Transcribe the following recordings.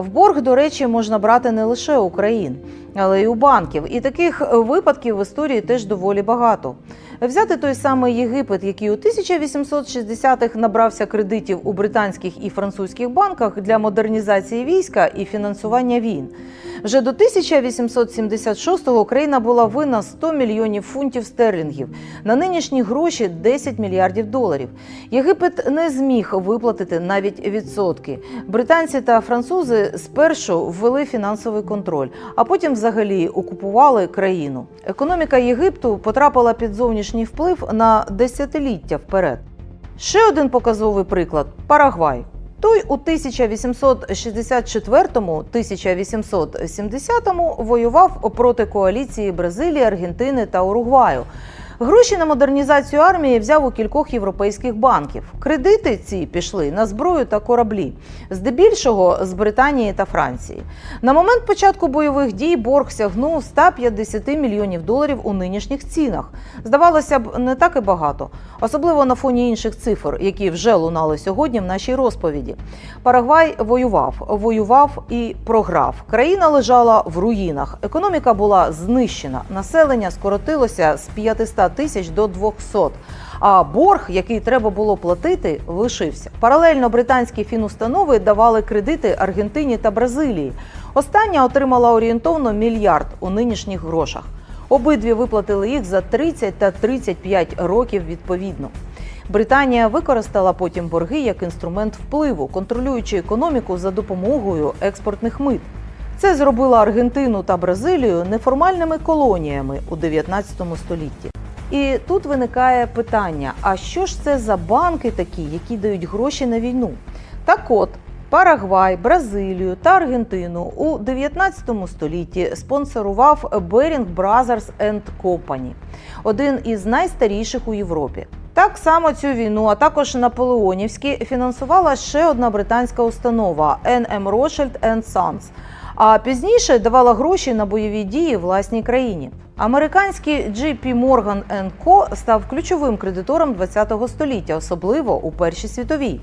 В борг, до речі, можна брати не лише у країн, але й у банків. І таких випадків в історії теж доволі багато. Взяти той самий Єгипет, який у 1860-х набрався кредитів у британських і французьких банках для модернізації війська і фінансування війн. Вже до 1876-го країна була винна 100 мільйонів фунтів стерлінгів. На нинішні гроші 10 мільярдів доларів. Єгипет не зміг виплатити навіть відсотки. Британці та французи спершу ввели фінансовий контроль, а потім взагалі окупували країну. Економіка Єгипту потрапила під зовнішній вплив на десятиліття вперед. Ще один показовий приклад Парагвай. Той у 1864-1870 воював проти коаліції Бразилії, Аргентини та Уругваю. Гроші на модернізацію армії взяв у кількох європейських банків. Кредити ці пішли на зброю та кораблі, здебільшого з Британії та Франції. На момент початку бойових дій борг сягнув 150 мільйонів доларів у нинішніх цінах. Здавалося б, не так і багато, особливо на фоні інших цифр, які вже лунали сьогодні в нашій розповіді. Парагвай воював, воював і програв. Країна лежала в руїнах. Економіка була знищена. Населення скоротилося з 500 тисяч до 200. А борг, який треба було платити, лишився. Паралельно британські фінустанови давали кредити Аргентині та Бразилії. Остання отримала орієнтовно мільярд у нинішніх грошах. Обидві виплатили їх за 30 та 35 років відповідно. Британія використала потім борги як інструмент впливу, контролюючи економіку за допомогою експортних мит. Це зробило Аргентину та Бразилію неформальними колоніями у 19 столітті. І тут виникає питання: а що ж це за банки такі, які дають гроші на війну? Так от. Парагвай, Бразилію та Аргентину у 19 столітті спонсорував Bering Brothers and Company, один із найстаріших у Європі. Так само цю війну, а також наполеонівські, фінансувала ще одна британська установа N.M. Rothschild Sons, а пізніше давала гроші на бойові дії власній країні. Американський JP Morgan Co. став ключовим кредитором ХХ століття, особливо у Першій світовій.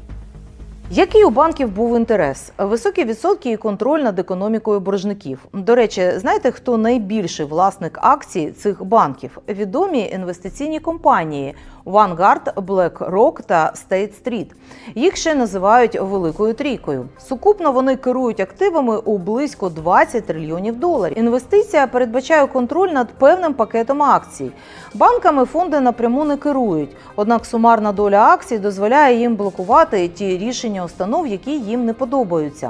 Який у банків був інтерес? Високі відсотки і контроль над економікою боржників. До речі, знаєте, хто найбільший власник акцій цих банків? Відомі інвестиційні компанії Vanguard, BlackRock та State Street. Їх ще називають великою трійкою. Сукупно вони керують активами у близько 20 трильйонів доларів. Інвестиція передбачає контроль над певним пакетом акцій. Банками фонди напряму не керують, однак сумарна доля акцій дозволяє їм блокувати ті рішення установ, які їм не подобаються.